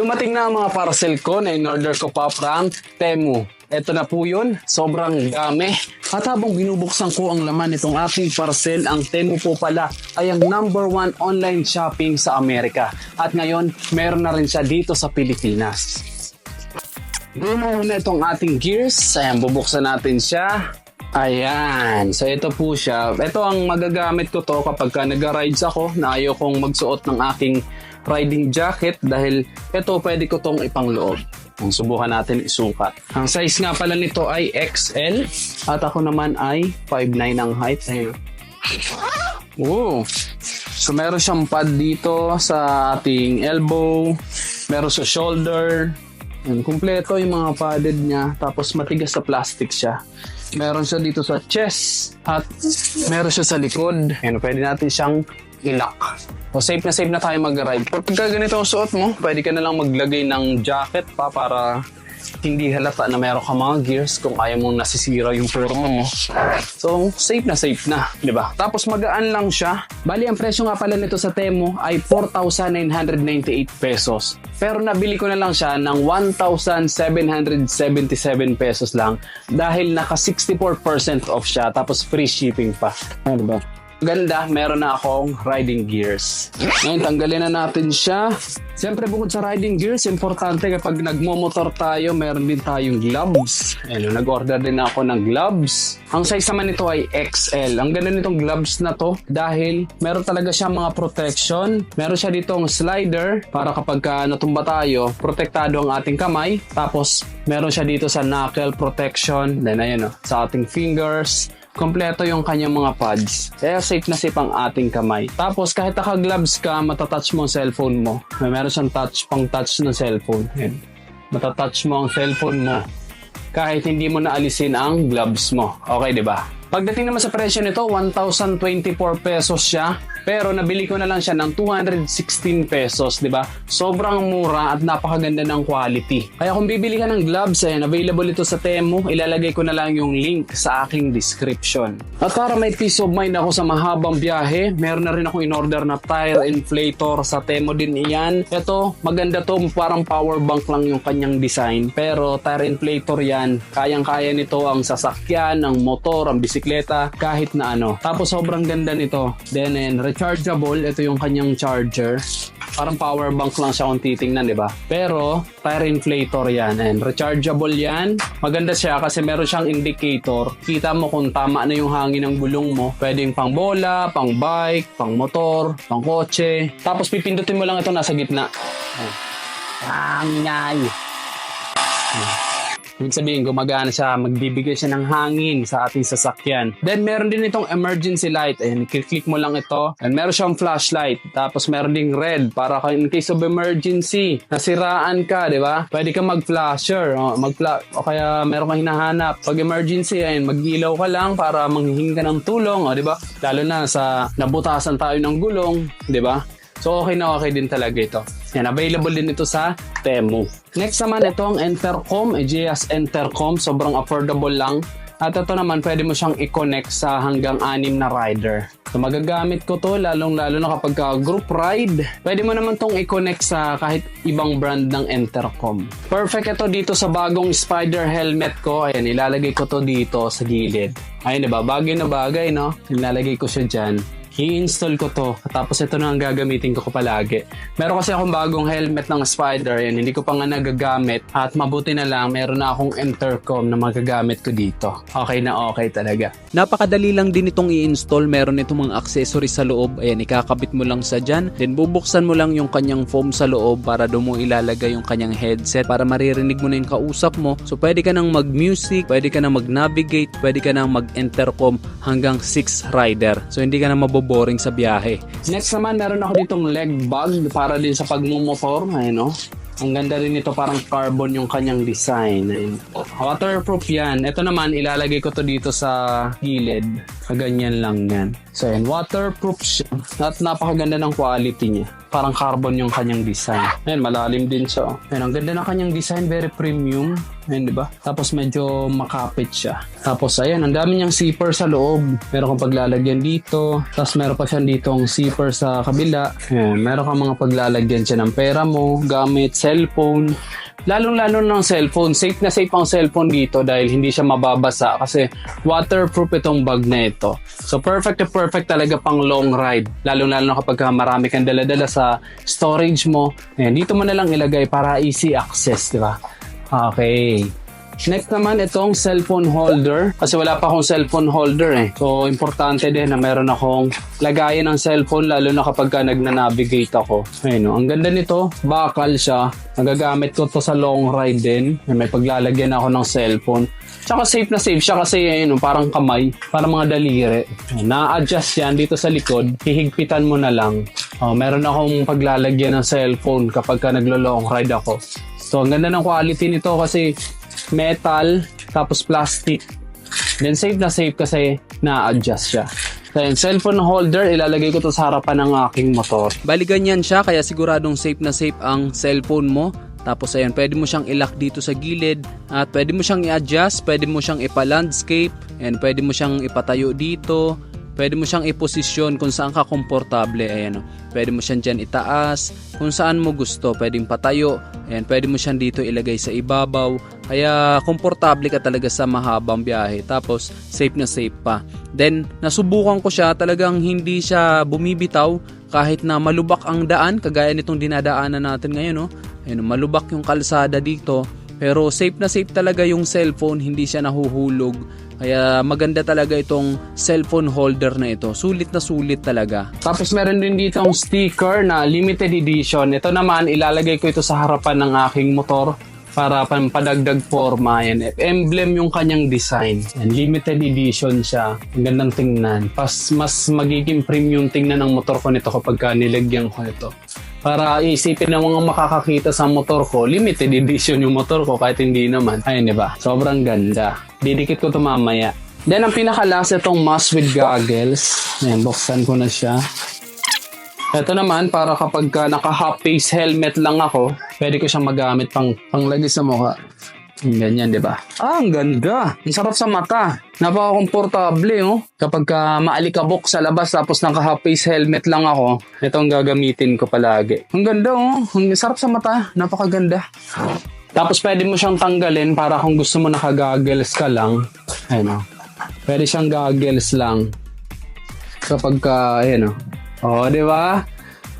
Dumating na ang mga parcel ko na in-order ko pa from Temu. Ito na po yun. Sobrang dami. At habang binubuksan ko ang laman nitong aking parcel, ang Temu po pala ay ang number one online shopping sa Amerika. At ngayon, meron na rin siya dito sa Pilipinas. Bumo na itong ating gears. Ayan, bubuksan natin siya. Ayan. So, ito po siya. Ito ang magagamit ko to kapag ka nag-rides ako na ayaw kong magsuot ng aking riding jacket dahil ito pwede ko tong ipangloob. Ang subukan natin isukat. Ang size nga pala nito ay XL at ako naman ay 5'9 ang height. Ayun. Wow. So meron siyang pad dito sa ating elbow, meron sa shoulder, Yan, kumpleto yung mga padded niya, tapos matigas sa plastic siya. Meron siya dito sa chest at meron siya sa likod. Yan, pwede natin siyang ilak. So safe na safe na tayo mag-ride. Pagka ganito ang suot mo, pwede ka na lang maglagay ng jacket pa para hindi halata na meron ka mga gears kung ayaw mong nasisira yung forma mo. So, safe na safe na, di ba? Tapos magaan lang siya. Bali, ang presyo nga pala nito sa Temo ay 4,998 pesos. Pero nabili ko na lang siya ng 1,777 pesos lang dahil naka 64% off siya tapos free shipping pa. Ano ba? Ganda, meron na akong riding gears. Ngayon, tanggalin na natin siya. Siyempre, bukod sa riding gears, importante kapag nagmomotor tayo, meron din tayong gloves. Ayun, nag-order din ako ng gloves. Ang size naman nito ay XL. Ang ganda nitong gloves na to dahil meron talaga siya mga protection. Meron siya ditong slider para kapag ka natumba tayo, protektado ang ating kamay. Tapos, meron siya dito sa knuckle protection. Then, ayun, oh, sa ating fingers kompleto yung kanyang mga pads. Kaya safe na safe ang ating kamay. Tapos kahit naka-gloves ka, matatouch mo ang cellphone mo. May meron siyang touch, pang touch ng cellphone. Yan. Matatouch mo ang cellphone mo kahit hindi mo naalisin ang gloves mo. Okay, di ba? Pagdating naman sa presyo nito, 1,024 pesos siya. Pero nabili ko na lang siya ng 216 pesos, di ba? Sobrang mura at napakaganda ng quality. Kaya kung bibili ka ng gloves, ayan, available ito sa Temu. Ilalagay ko na lang yung link sa aking description. At para may peace of mind ako sa mahabang biyahe, meron na rin ako in-order na tire inflator sa Temu din iyan. Ito, maganda to, parang power bank lang yung kanyang design. Pero tire inflator yan, kayang-kaya nito ang sasakyan, ang motor, ang bisikleta, kahit na ano. Tapos sobrang ganda nito. Then, and rechargeable, ito yung kanyang charger. Parang power bank lang siya kung titingnan, di ba? Pero, tire inflator yan. And rechargeable yan. Maganda siya kasi meron siyang indicator. Kita mo kung tama na yung hangin ng gulong mo. Pwedeng pang bola, pang bike, pang motor, pang kotse. Tapos pipindutin mo lang ito nasa gitna. Ang ngay. Ibig sabihin, gumagana siya, magbibigay siya ng hangin sa ating sasakyan. Then, meron din itong emergency light. Ayan, click mo lang ito. And meron siyang flashlight. Tapos, meron ding red para in case of emergency. Nasiraan ka, di ba? Pwede ka mag-flasher. O, mag o kaya meron kang hinahanap. Pag emergency, ayan, mag-ilaw ka lang para manghihingi ka ng tulong. O, di ba? Lalo na sa nabutasan tayo ng gulong, di ba? So, okay na okay din talaga ito. Yan, available din ito sa Temu. Next naman, ito ang Entercom, EGS Entercom. Sobrang affordable lang. At ito naman, pwede mo siyang i-connect sa hanggang anim na rider. So, magagamit ko to lalong-lalo na kapag ka group ride. Pwede mo naman tong i-connect sa kahit ibang brand ng Entercom. Perfect ito dito sa bagong spider helmet ko. Ayan, ilalagay ko to dito sa gilid. Ayun, diba? Bagay na bagay, no? Ilalagay ko siya dyan i-install ko to. Tapos ito na ang gagamitin ko palagi. Meron kasi akong bagong helmet ng Spider. Yan, hindi ko pa nga nagagamit. At mabuti na lang, meron na akong intercom na magagamit ko dito. Okay na okay talaga. Napakadali lang din itong i-install. Meron itong mga accessories sa loob. Ayan, ikakabit mo lang sa dyan. Then bubuksan mo lang yung kanyang foam sa loob para doon mo ilalagay yung kanyang headset para maririnig mo na yung kausap mo. So pwede ka nang mag-music, pwede ka nang mag-navigate, pwede ka nang mag-intercom hanggang 6 rider. So hindi ka na maboboring sa biyahe. Next naman, meron ako ditong leg bag para din sa pagmumotor. Ayun, no? Ang ganda rin ito, parang carbon yung kanyang design. Waterproof yan. Ito naman, ilalagay ko to dito sa gilid. Ganyan lang yan. So ayan, waterproof siya. At napakaganda ng quality niya. Parang carbon yung kanyang design. Ayan, malalim din siya. oh. Ayan, ang ganda ng kanyang design, very premium. Ayan, di ba? Tapos medyo makapit siya. Tapos ayan, ang dami niyang zipper sa loob. Meron kang paglalagyan dito. Tapos meron pa siya ditong zipper sa kabila. Ayan, meron kang mga paglalagyan siya ng pera mo, gamit, cellphone. Lalong-lalo ng cellphone. Safe na safe ang cellphone dito dahil hindi siya mababasa kasi waterproof itong bag na ito. So perfect na perfect talaga pang long ride. Lalong-lalo kapag marami kang dala-dala sa storage mo. Ayan, dito mo na lang ilagay para easy access, di ba? Okay. Next naman itong cellphone holder kasi wala pa akong cellphone holder eh. So importante din na meron akong lagayan ng cellphone lalo na kapag ka nagna-navigate ako. Ayun, oh. ang ganda nito, bakal siya. Nagagamit ko to sa long ride din. May paglalagyan ako ng cellphone. Tsaka safe na safe siya kasi ayun, oh, parang kamay, parang mga daliri. Na-adjust yan dito sa likod, hihigpitan mo na lang. Oh, meron akong paglalagyan ng cellphone kapag ka naglo-long ride ako. So, ang ganda ng quality nito kasi metal, tapos plastic. Then safe na safe kasi na-adjust siya. Then cellphone holder, ilalagay ko to sa harapan ng aking motor. Bali ganyan siya kaya siguradong safe na safe ang cellphone mo. Tapos ayan, pwede mo siyang ilak dito sa gilid at pwede mo siyang i-adjust, pwede mo siyang ipa-landscape, and pwede mo siyang ipatayo dito. Pwede mo siyang iposisyon kung saan ka komportable. Ayan, oh. Pwede mo siyang dyan itaas. Kung saan mo gusto. Pwedeng patayo. Ayan, pwede mo siyang dito ilagay sa ibabaw. Kaya komportable ka talaga sa mahabang biyahe. Tapos safe na safe pa. Then nasubukan ko siya talagang hindi siya bumibitaw kahit na malubak ang daan kagaya nitong dinadaanan natin ngayon no. Ayun, malubak yung kalsada dito. Pero safe na safe talaga yung cellphone, hindi siya nahuhulog. Kaya maganda talaga itong cellphone holder na ito. Sulit na sulit talaga. Tapos meron din dito ang sticker na limited edition. Ito naman, ilalagay ko ito sa harapan ng aking motor para pampadagdag forma. Yan. Emblem yung kanyang design. Yan. Limited edition siya. Ang gandang tingnan. Pas, mas magiging premium tingnan ng motor ko nito kapag ka nilagyan ko ito. Para isipin ng mga makakakita sa motor ko, limited edition yung motor ko kahit hindi naman. Ayun, di ba? Sobrang ganda. Didikit ko ito mamaya. Then, ang pinaka-last itong mask with goggles. Ayan, buksan ko na siya. Ito naman, para kapag ka naka-half face helmet lang ako, pwede ko siyang magamit pang panglagay sa mukha. Ganyan, di ba? Ah, ang ganda. Ang sarap sa mata. Napaka-komportable, oh. Kapag ka maalikabok sa labas tapos naka-half face helmet lang ako, ito ang gagamitin ko palagi. Ang ganda, oh. Ang sarap sa mata. Napakaganda. Tapos pwede mo siyang tanggalin para kung gusto mo naka-goggles ka lang. Ayun, oh. Pwede siyang goggles lang. Kapag ka, ayun, oh. Oh, di ba?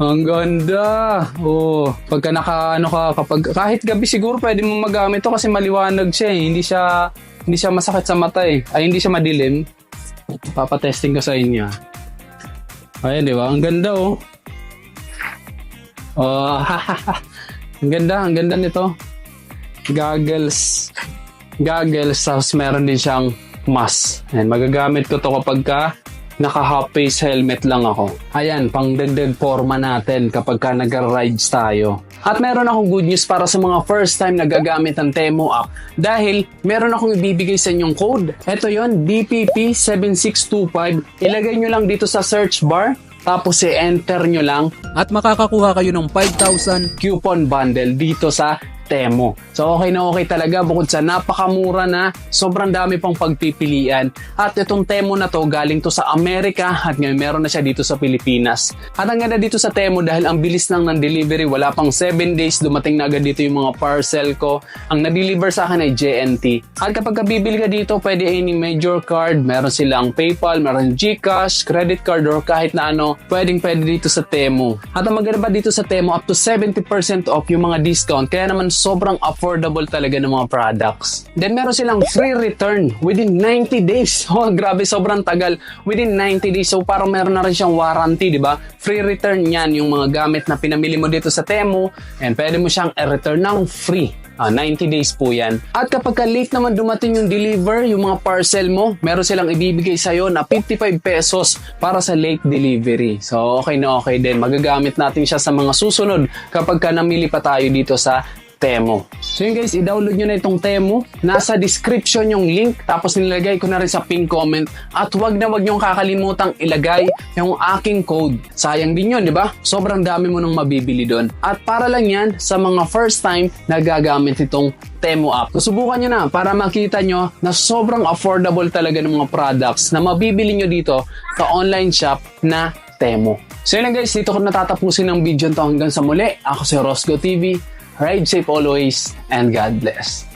Ang ganda. Oh, pagka naka ano ka kapag kahit gabi siguro pwede mo magamit to kasi maliwanag siya eh. Hindi siya hindi siya masakit sa mata eh. Ay hindi siya madilim. Papatesting ko sa inyo. Ayan, di ba? Ang ganda oh. Oh, ang ganda, ang ganda nito. Goggles. Goggles, tapos meron din siyang mask. Ayan, magagamit ko to kapag ka naka-half face helmet lang ako. Ayan, pang dagdag forma natin kapag ka nag-rides tayo. At meron akong good news para sa mga first time nagagamit ng Temo app dahil meron akong ibibigay sa inyong code. Ito yon DPP7625. Ilagay nyo lang dito sa search bar tapos i-enter nyo lang At makakakuha kayo ng 5,000 coupon bundle dito sa Temo. So okay na okay talaga bukod sa napakamura na, sobrang dami pang pagpipilian. At itong Temo na to galing to sa Amerika at ngayon meron na siya dito sa Pilipinas. At ang ganda dito sa Temo dahil ang bilis lang ng delivery, wala pang 7 days, dumating na agad dito yung mga parcel ko. Ang na-deliver sa akin ay JNT. At kapag ka bibili ka dito, pwede any major card, meron silang PayPal, meron GCash, credit card or kahit na ano, pwedeng pwede dito sa Temo. At ang maganda dito sa Temo, up to 70% off yung mga discount. Kaya naman sobrang affordable talaga ng mga products. Then meron silang free return within 90 days. Oh, grabe, sobrang tagal. Within 90 days. So parang meron na rin siyang warranty, di ba? Free return yan yung mga gamit na pinamili mo dito sa Temo and pwede mo siyang i-return ng free. Ah, 90 days po yan. At kapag ka late naman dumating yung deliver, yung mga parcel mo, meron silang ibibigay sa'yo na 55 pesos para sa late delivery. So, okay na okay din. Magagamit natin siya sa mga susunod kapag ka namili pa tayo dito sa Temo. So yun guys, i-download nyo na itong Temo. Nasa description yung link, tapos nilagay ko na rin sa pin comment. At wag na wag nyong kakalimutang ilagay yung aking code. Sayang din yun, di ba? Sobrang dami mo nang mabibili doon. At para lang yan sa mga first time na gagamit itong Temo app. Susubukan nyo na para makita nyo na sobrang affordable talaga ng mga products na mabibili nyo dito sa online shop na Temo. So yun lang guys, dito ko natatapusin ang video to hanggang sa muli. Ako si Rosco TV. Ride safe always and God bless.